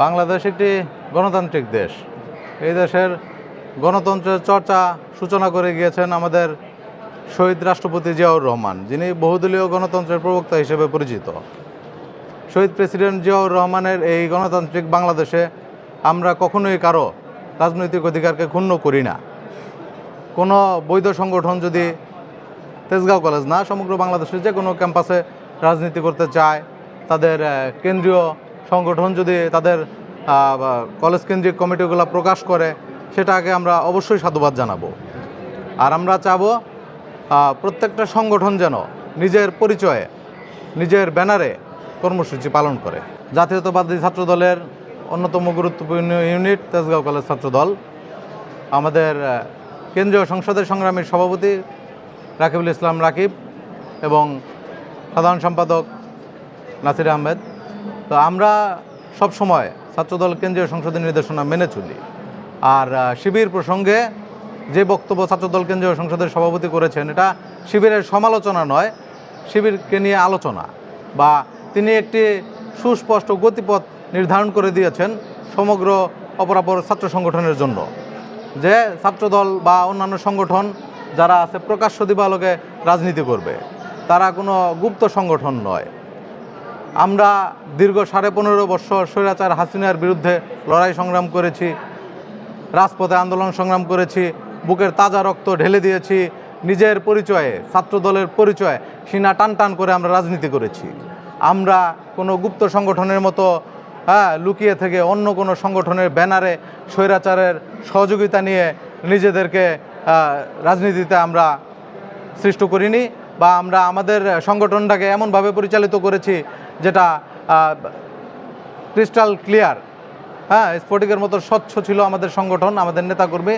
বাংলাদেশ একটি গণতান্ত্রিক দেশ। এই দেশের গণতন্ত্রের চর্চা সূচনা করে গিয়েছেন আমাদের শহীদ রাষ্ট্রপতি জিয়াউর রহমান, যিনি বহুদলীয় গণতন্ত্রের প্রবক্তা হিসেবে পরিচিত। শহীদ প্রেসিডেন্ট জিয়াউর রহমানের এই গণতান্ত্রিক বাংলাদেশে আমরা কখনোই কারও রাজনৈতিক অধিকারকে ক্ষুণ্ণ করি না। কোনো বৈধ সংগঠন যদি তেজগাঁও কলেজ না, সমগ্র বাংলাদেশের যে কোনো ক্যাম্পাসে রাজনীতি করতে চায়, তাদের কেন্দ্রীয় সংগঠন যদি তাদের কলেজ কেন্দ্রিক কমিটিগুলো প্রকাশ করে সেটাকে আমরা অবশ্যই সাধুবাদ জানাব। আর আমরা চাবো প্রত্যেকটা সংগঠন যেন নিজের পরিচয়ে, নিজের ব্যানারে কর্মসূচি পালন করে। জাতীয়তাবাদী ছাত্রদলের অন্যতম গুরুত্বপূর্ণ ইউনিট তেজগাঁও কলেজ ছাত্রদল। আমাদের কেন্দ্রীয় সংসদের সংগ্রামী সভাপতি রাকিবুল ইসলাম রাকিব এবং সাধারণ সম্পাদক নাসির আহমেদ। তো আমরা সব সময় ছাত্রদল কেন্দ্রীয় সংসদের নির্দেশনা মেনে চলি। আর শিবির প্রসঙ্গে যে বক্তব্য ছাত্রদল কেন্দ্রীয় সংসদের সভাপতি করেছেন, এটা শিবিরের সমালোচনা নয়, শিবিরকে নিয়ে আলোচনা। বা তিনি একটি সুস্পষ্ট গতিপথ নির্ধারণ করে দিয়েছেন সমগ্র অপরাপর ছাত্র সংগঠনের জন্য। যে ছাত্রদল বা অন্যান্য সংগঠন যারা আছে, প্রকাশ্য দিবালোকে রাজনীতি করবে, তারা কোনো গুপ্ত সংগঠন নয়। আমরা দীর্ঘ সাড়ে পনেরো বছর স্বৈরাচার হাসিনার বিরুদ্ধে লড়াই সংগ্রাম করেছি, রাজপথে আন্দোলন সংগ্রাম করেছি, বুকের তাজা রক্ত ঢেলে দিয়েছি, নিজের পরিচয়ে, ছাত্রদলের পরিচয়ে সিনা টান টান করে আমরা রাজনীতি করেছি। আমরা কোনো গুপ্ত সংগঠনের মতো হ্যাঁ লুকিয়ে থেকে অন্য কোনো সংগঠনের ব্যানারে স্বৈরাচারের সহযোগিতা নিয়ে নিজেদেরকে রাজনীতিতে আমরা সৃষ্ট করিনি। বা আমরা আমাদের সংগঠনটাকে এমনভাবে পরিচালিত করেছি যেটা ক্রিস্টাল ক্লিয়ার হ্যাঁ স্ফটিকের মতো স্বচ্ছ ছিল আমাদের সংগঠন, আমাদের নেতাকর্মী,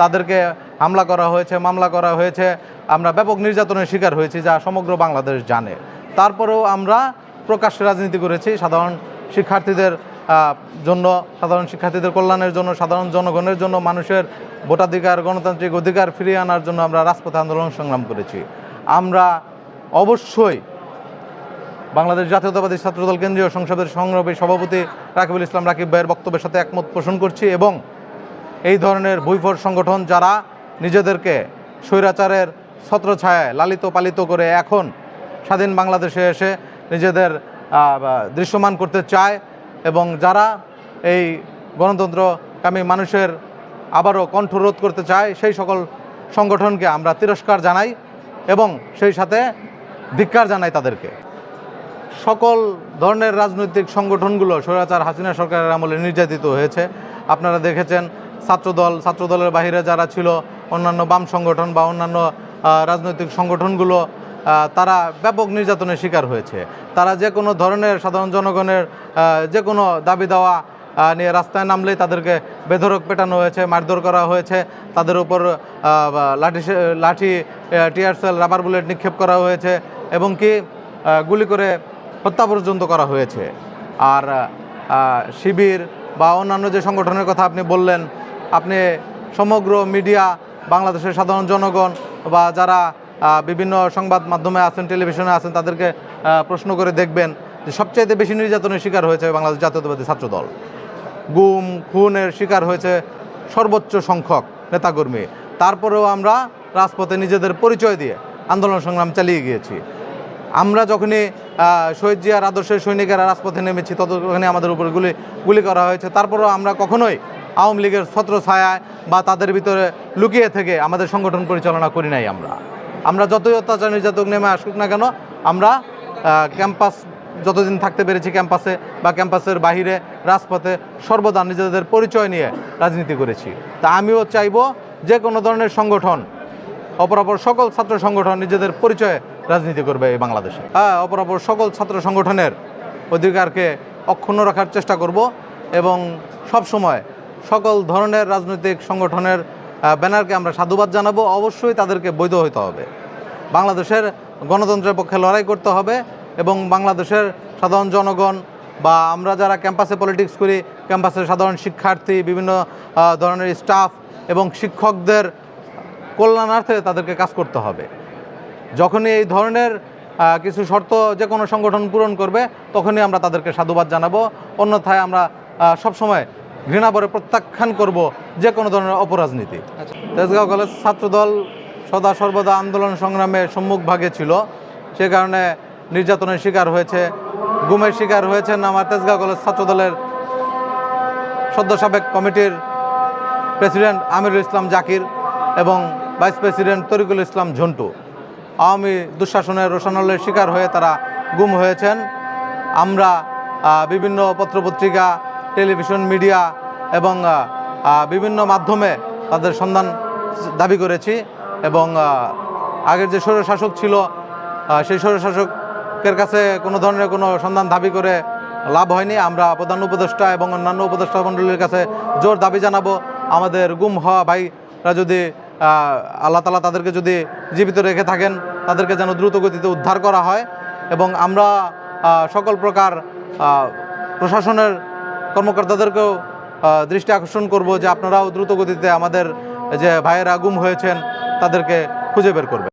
তাদেরকে হামলা করা হয়েছে, মামলা করা হয়েছে। আমরা ব্যাপক নির্যাতনের শিকার হয়েছি, যা সমগ্র বাংলাদেশ জানে। তারপরেও আমরা প্রকাশ্যে রাজনীতি করেছি, সাধারণ শিক্ষার্থীদের জন্য, সাধারণ শিক্ষার্থীদের কল্যাণের জন্য, সাধারণ জনগণের জন্য, মানুষের ভোটাধিকার, গণতান্ত্রিক অধিকার ফিরিয়ে আনার জন্য আমরা রাজপথে আন্দোলন সংগ্রাম করেছি। আমরা অবশ্যই বাংলাদেশ জাতীয়তাবাদী ছাত্রদল কেন্দ্রীয় সংসদের সংগ্রামী সভাপতি রাকিবুল ইসলাম রাকিব ভাইয়ের বক্তব্যের সাথে একমত পোষণ করছি এবং এই ধরনের বৈফর সংগঠন যারা নিজেদেরকে স্বৈরাচারের ছত্রছায়ায় লালিত পালিত করে এখন স্বাধীন বাংলাদেশে এসে নিজেদের দৃশ্যমান করতে চায় এবং যারা এই গণতন্ত্রকামী মানুষের আবারও কণ্ঠরোধ করতে চায়, সেই সকল সংগঠনকে আমরা তিরস্কার জানাই। এবং সেই সাথে ধিক্কার জানাই তাদেরকে। সকল ধরনের রাজনৈতিক সংগঠনগুলো স্বৈরাচার হাসিনা সরকারের আমলে নির্যাতিত হয়েছে। আপনারা দেখেছেন ছাত্রদল, ছাত্রদলের বাইরে যারা ছিল, অন্যান্য বাম সংগঠন বা অন্যান্য রাজনৈতিক সংগঠনগুলো তারা ব্যাপক নির্যাতনের শিকার হয়েছে। তারা যে কোনো ধরনের সাধারণ জনগণের যে কোনো দাবি দেওয়া নিয়ে রাস্তায় নামলেই তাদেরকে বেধরক পেটানো হয়েছে, মারধর করা হয়েছে। তাদের উপর লাঠি লাঠি টিয়ারসেল রাবার বুলেট নিক্ষেপ করা হয়েছে এবং কি গুলি করে হত্যা পর্যন্ত করা হয়েছে। আর শিবির বা অন্যান্য যে সংগঠনের কথা আপনি বললেন, আপনি সমগ্র মিডিয়া, বাংলাদেশের সাধারণ জনগণ বা যারা বিভিন্ন সংবাদ মাধ্যমে আছেন, টেলিভিশনে আছেন, তাদেরকে প্রশ্ন করে দেখবেন যে সবচাইতে বেশি নির্যাতনের শিকার হয়েছে বাংলাদেশ জাতীয়তাবাদী ছাত্রদল। গুম, খুনের শিকার হয়েছে সর্বোচ্চ সংখ্যক নেতাকর্মী। তারপরেও আমরা রাজপথে নিজেদের পরিচয় দিয়ে আন্দোলন সংগ্রাম চালিয়ে গিয়েছি। আমরা যখনই শহীদ জিয়ার আদর্শের সৈনিকেরা রাজপথে নেমেছি, ততক্ষণে আমাদের উপরে গুলি গুলি করা হয়েছে। তারপরেও আমরা কখনোই আওয়ামী লীগের ছত্র ছায়ায় বা তাদের ভিতরে লুকিয়ে থেকে আমাদের সংগঠন পরিচালনা করি নাই আমরা। আমরা যতই অত্যাচার নির্যাতক নেমে আসুক না কেন, আমরা ক্যাম্পাস যতদিন থাকতে পেরেছি ক্যাম্পাসে বা ক্যাম্পাসের বাহিরে, রাজপথে সর্বদা নিজেদের পরিচয় নিয়ে রাজনীতি করেছি। তা আমিও চাইব যে কোনো ধরনের সংগঠন, অপরাপর সকল ছাত্র সংগঠন নিজেদের পরিচয়ে রাজনীতি করবে এই বাংলাদেশে। হ্যাঁ অপরাপর সকল ছাত্র সংগঠনের অধিকারকে অক্ষুণ্ণ রাখার চেষ্টা করব এবং সব সময় সকল ধরনের রাজনৈতিক সংগঠনের ব্যানারকে আমরা সাধুবাদ জানাব। অবশ্যই তাদেরকে বৈধ হইতে হবে। বাংলাদেশের গণতন্ত্রের পক্ষে লড়াই করতে হবে। এবং বাংলাদেশের সাধারণ জনগণ বা আমরা যারা ক্যাম্পাসে পলিটিক্স করি, ক্যাম্পাসের সাধারণ শিক্ষার্থী, বিভিন্ন ধরনের স্টাফ এবং শিক্ষকদের কল্যাণার্থে তাদেরকে কাজ করতে হবে। যখনই এই ধরনের কিছু শর্ত যে কোনো সংগঠন পূরণ করবে, তখনই আমরা তাদেরকে সাধুবাদ জানাব। অন্যথায় আমরা সবসময় ঘৃণাভরে প্রত্যাখ্যান করব যে কোনো ধরনের অপরাজনীতি। তেজগাঁও কলেজ ছাত্রদল সদা সর্বদা আন্দোলন সংগ্রামে সম্মুখভাগে ছিল। সে কারণে নির্যাতনের শিকার হয়েছে, গুমের শিকার হয়েছেন আমার তেজগাঁও কলেজ ছাত্রদলের সদ্য সাবেক কমিটির প্রেসিডেন্ট আমিরুল ইসলাম জাকির এবং ভাইস প্রেসিডেন্ট তরিকুল ইসলাম ঝন্টু। আওয়ামী দুঃশাসনের রোশানলের শিকার হয়ে তারা গুম হয়েছেন। আমরা বিভিন্ন পত্রপত্রিকা, টেলিভিশন, মিডিয়া এবং বিভিন্ন মাধ্যমে তাদের সন্ধান দাবি করেছি এবং আগের যে স্বৈরশাসক ছিল সেই সেই স্বৈরশাসকের কাছে কোনো ধরনের কোনো সন্ধান দাবি করে লাভ হয়নি। আমরা প্রধান উপদেষ্টা এবং অন্যান্য উপদেষ্টা মণ্ডলীর কাছে জোর দাবি জানাব। আমাদের গুম হওয়া ভাইরা যদি আল্লাহ তালা তাদেরকে যদি জীবিত রেখে থাকেন, তাদেরকে যেন দ্রুত গতিতে উদ্ধার করা হয় এবং আমরা সকল প্রকার প্রশাসনের কর্মকর্তাদেরকেও দৃষ্টি আকর্ষণ করব যে আপনারাও দ্রুত গতিতে আমাদের যে ভাইয়েরা গুম হয়েছেন, তাদেরকে খুঁজে বের করবে